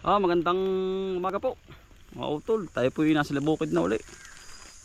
Ah, magandang umaga po. Mga utol, tayo po yung nasa bukid na uli.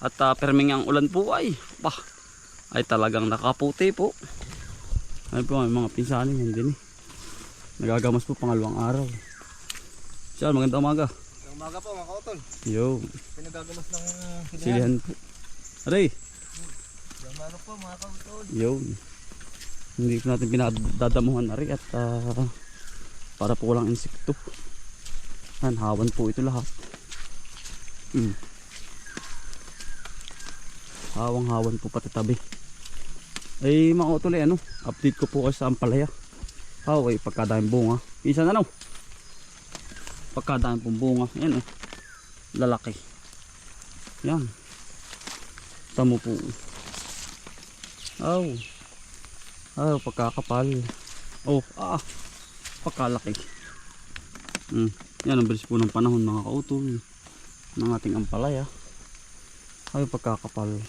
At uh, perming ang ulan po ay, bah, ay talagang nakaputi po. Ay po, may mga pinsanin yan din eh. Nagagamas po pangalawang araw. Siya, magandang umaga. Ng umaga po mga kautol. Yo, Pinagagamas ng silihan. silihan po. Aray, Yung ano po mga kautol. yo. Hindi po natin pinadadamuhan na rin at ah, para po walang insekto. Yan, hawan po ito lahat. Hmm. Hawang-hawan po pati tabi. Eh mga utol eh, ano, update ko po kayo sa Ampalaya. Ah, okay, pagkadaming bunga. Isa na no. Pagkadaming pong bunga. Yan oh. Lalaki. Yan. Tamo po. Oh. Oh, pagkakapal. Oh, ah. Pagkalaki. Hmm. Yan ang bilis po ng panahon mga kautol ng ating ampalaya. Ay, pagkakapal.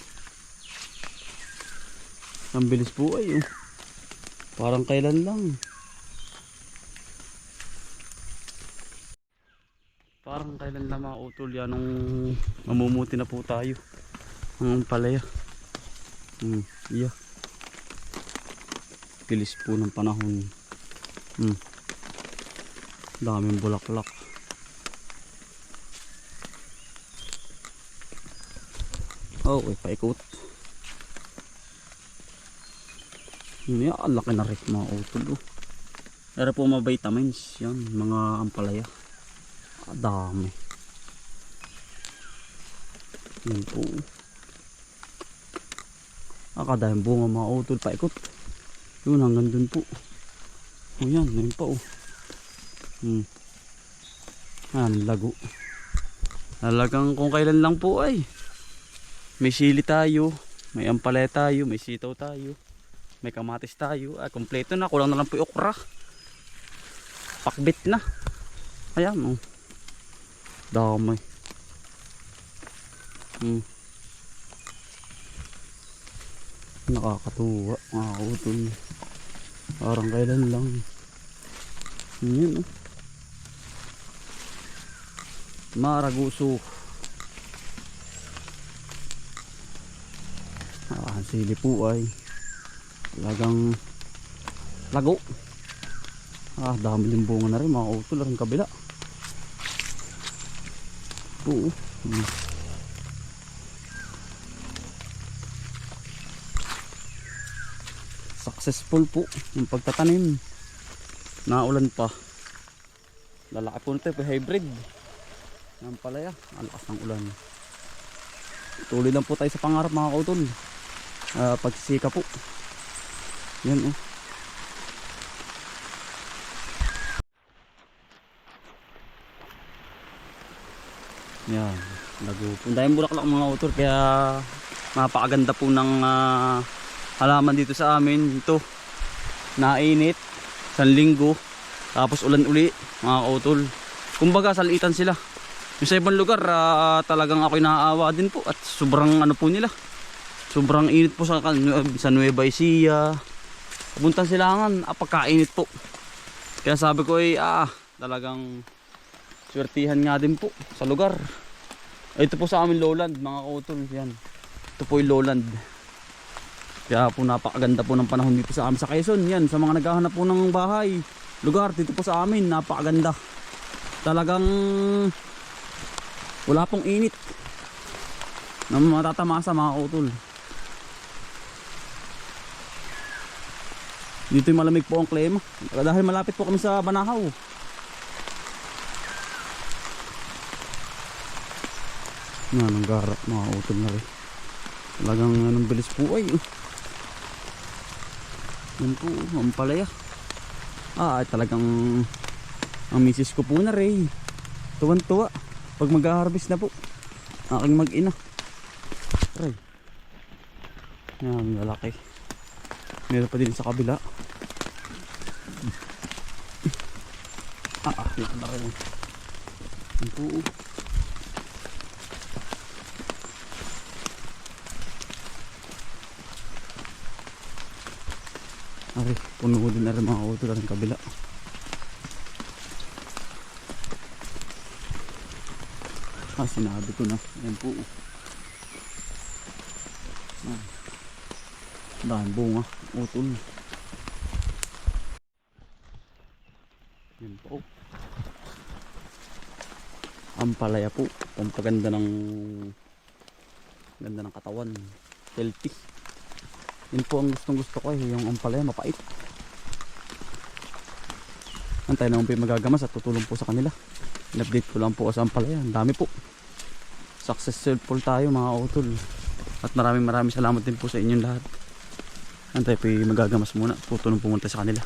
Ang bilis po ay oh. Parang kailan lang. Parang kailan lang mga utol yan nung mamumuti na po tayo. Ang ampalaya. Hmm, iya. Bilis po ng panahon. Hmm. Daming bulaklak. Oh, eh, paikot. Yan, laki na rin mga utol. Oh. Pero po mga vitamins yan, mga ampalaya. Ah, dami. Yan po. Ah, kadahing bunga mga utol, paikot. Yun, hanggang dun po. O yan, meron pa oh. Hmm. Yan, lago. Talagang kung kailan lang po ay. May sili tayo, may ampalaya tayo, may sitaw tayo, may kamatis tayo. Ah, kompleto na, kulang na lang po yung okra. Pakbit na. Ayan oh. Damay. Hmm. Nakakatuwa, mga utol. Parang kailan lang. Yan oh. Maraguso. Ah, ang sili po ay talagang lago. Ah, dami din bunga na rin mga utol rin kabila. Oo. Hmm. Successful po yung pagtatanim. Naulan pa. Lalaki po nito, eh, hybrid. Yan palaya, ang lakas ng ulan. Tuloy lang po tayo sa pangarap mga kautol. Uh, pagsisika po. Yan oh. Yan, lago po. Daming bulaklak mga kautol kaya napakaganda po ng ah, halaman dito sa amin. Ito, nainit, isang linggo, tapos ulan uli mga kautol. Kumbaga salitan sila. Yung sa ibang lugar, ah, talagang ako'y naaawa din po at sobrang ano po nila. Sobrang init po sa, sa Nueva Ecija. Pumuntan silangan, ah, pagkainit po. Kaya sabi ko ay ah, talagang swertihan nga din po sa lugar. Ito po sa amin lowland mga kautol. Yan. Ito po yung lowland. Kaya po napakaganda po ng panahon dito sa amin sa Quezon. Yan, sa mga naghahanap po ng bahay, lugar dito po sa amin, napakaganda. Talagang wala pong init na matatamasa mga utol dito yung malamig po ang klima dahil malapit po kami sa Banahaw. Yan ang garap mga utol na rin. Talagang anong bilis po ay. Yan po ang palaya. Ah ay talagang ang misis ko po na rin tuwan tuwa pag mag-harvest na po aking mag-ina. Aray. yan lalaki. Meron pa din sa kabila ah ah yan na rin yan po Ay, puno din na rin mga auto ng kabila. Ah, sinabi ko na. Ayan po. Ah. Dahil bunga. Utol. Yan po. Ampalaya po. Pampaganda ng ganda ng katawan. Healthy. Yun po ang gustong gusto ko eh. Yung ampalaya mapait. Antay na yung magagamas at tutulong po sa kanila. In-update ko lang po sa ampalaya. Ang dami po. Successful tayo mga utol. At maraming maraming salamat din po sa inyong lahat. Antay po magagamas muna. Tutulong pumunta sa kanila.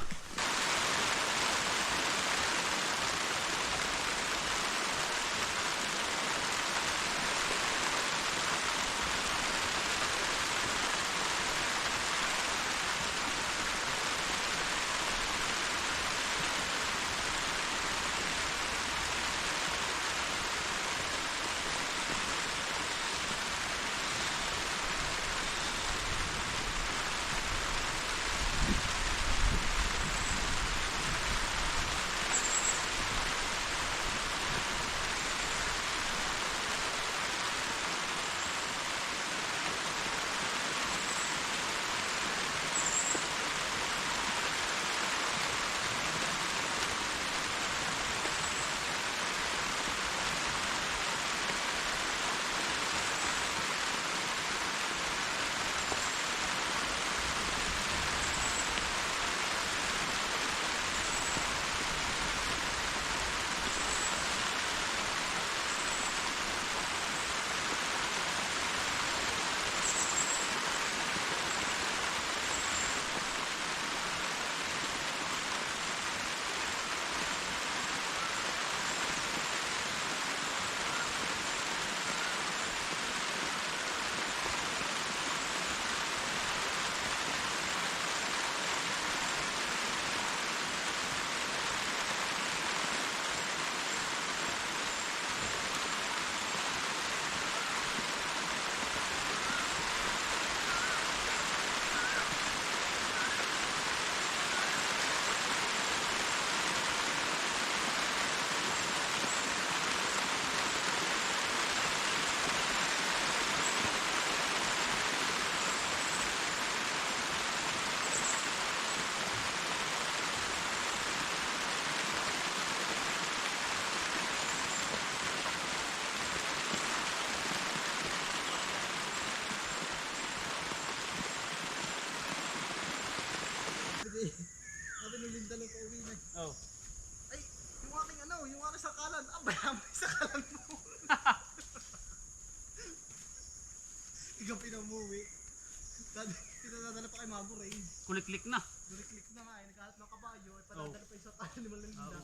Kuliklik na. Duliklik na nga eh, nagkahanap ng kabayo at padadala pa yung sakalan ni Malinda.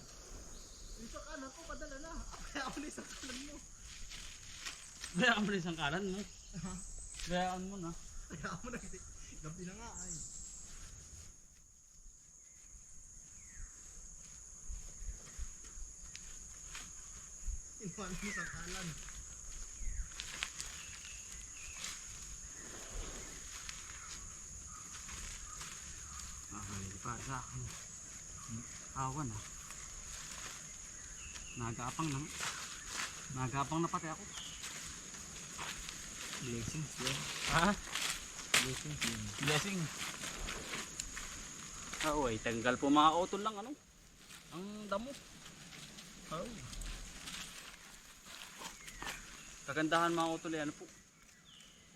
Yung sakalan ko, padala na. Kaya ako na yung sakalan mo. Bayaan mo na isang kalan mo. Bayaan mo na. Kaya ako na, gabi na nga ay. Kinuha na yung sakalan. Ah, hindi para sa akin. Awan ah. Nagapang lang. Nagapang na pati ako. Blessings yun. Ha? Blessings yun. Blessing. Ah, uy, tanggal po mga utol lang ano. Ang damo. Oh. Kagandahan mga utol eh, ano po.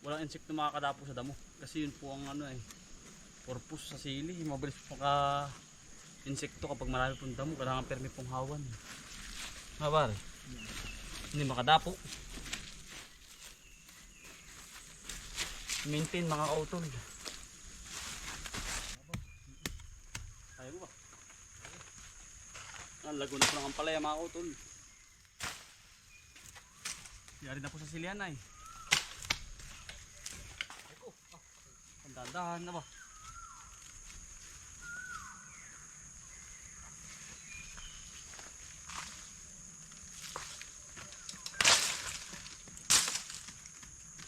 Walang insekto makakadapo sa damo. Kasi yun po ang ano eh. Purpose sa sili. Mabilis po ka insekto kapag marami pong damo. Kailangan permi pong hawan. Ha pare? Hindi makadapo. Maintain mga utol. Ayaw ba? Ang lago na po ng ampalaya mga utol. Yari na po sa silihan ay. Ah, ang dahan na ba?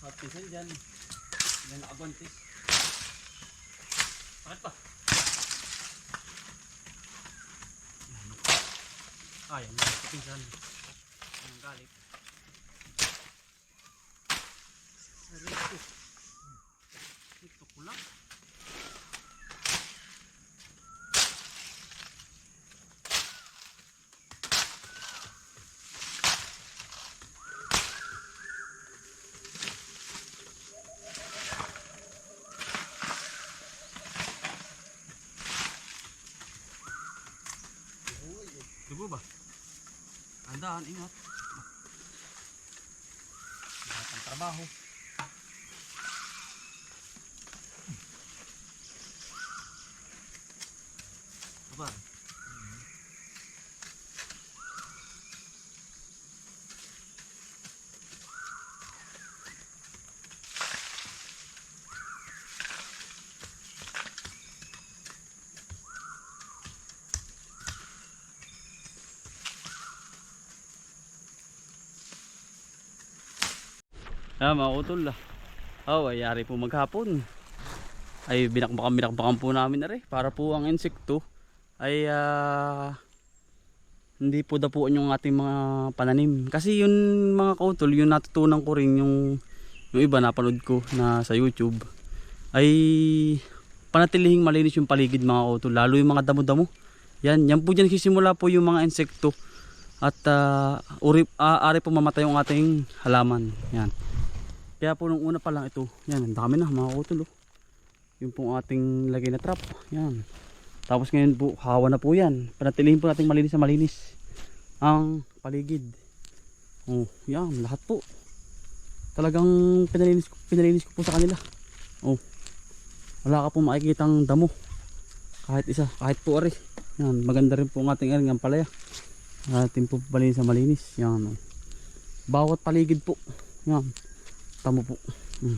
Hot pisan dyan. Yan nakabantis. Bakit pa? Yan. Ah. Yan ang galit. Ito ko lang. Dugo ba? Tandaan, ingat. Lahat ng trabaho. Aba. Ah, mga utol ah. Oh, ay yari po maghapon. Ay binakbakan binakbakan po namin na rin para po ang insekto ay ah, hindi po dapuan yung ating mga pananim. Kasi yun mga kautol, yung natutunan ko rin yung yung iba napanood ko na sa YouTube ay panatilihing malinis yung paligid mga kautol, lalo yung mga damo-damo. Yan, yan po dyan sisimula po yung mga insekto at ah, uri, ah, ari po mamatay yung ating halaman. Yan. Kaya po nung una pa lang ito, yan, ang dami na mga. Oh. Yung pong ating lagay na trap. Yan. Tapos ngayon po, hawa na po yan. Panatilihin po natin malinis na malinis ang paligid. Oh, yan, lahat po. Talagang pinalinis, pinalinis ko po sa kanila. Oh. Wala ka po makikitang damo. Kahit isa, kahit po ari. Yan, maganda rin po ang ating aring palaya. Ating po malinis na malinis. Yan. Oh. Bawat paligid po. Yan. Tamo po. Hmm.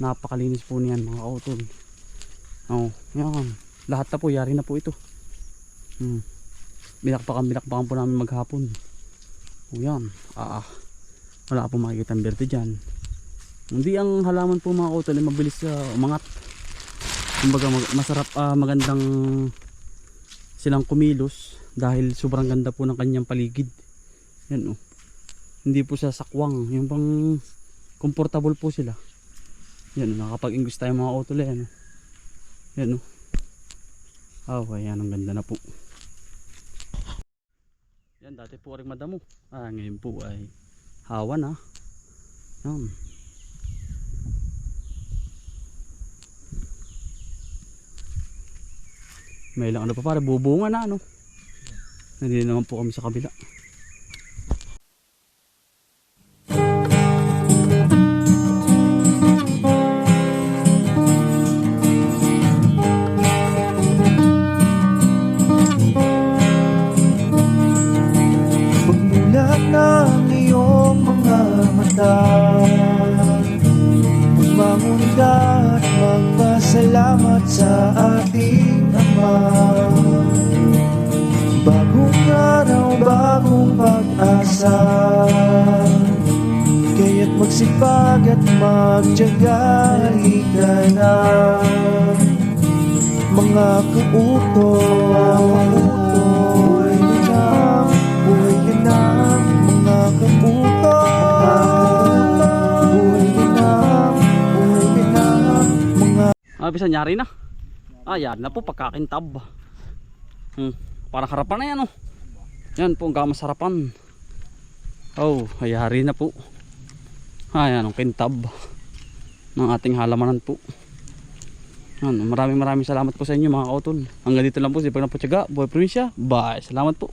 Napakalinis po niyan mga kautol. Oh, yan. Lahat na po, yari na po ito. Hmm. Binakpakan, binakpakan po namin maghapon. Oh, yan. Ah, ah. Wala po makikita ang berde dyan. Hindi ang halaman po mga kautol ay mabilis uh, umangat. Kumbaga mag- masarap, ah, magandang silang kumilos dahil sobrang ganda po ng kanyang paligid. Yan oh. Hindi po siya sakwang. Yung pang comfortable po sila. Yan, nakapag-ingles tayo mga utol yan. oh. Yan o. Oh. Oh, ayan, ang ganda na po. Yan, dati po rin madamo. Ah, ngayon po ay hawa na. Yan. May lang ano pa para bubunga na ano. Nandito naman po kami sa kabila. Magmamunda at magpasalamat sa ating Ama. Bagong araw, bagong pag-asa. Kaya't magsipag at magtyaga Halika na. Mga kautoy Ah, bisa nyari na. Ah, yan na po pagkakintab. Hmm, parang harapan na yan oh. Yan po ang kamasarapan. Oh, ayari na po. Ah, yan ang kintab ng ating halamanan po. Yan, maraming maraming salamat po sa inyo mga kautol. Hanggang dito lang po si Pagnaputsyaga, Boy Provincia. Bye. Salamat po.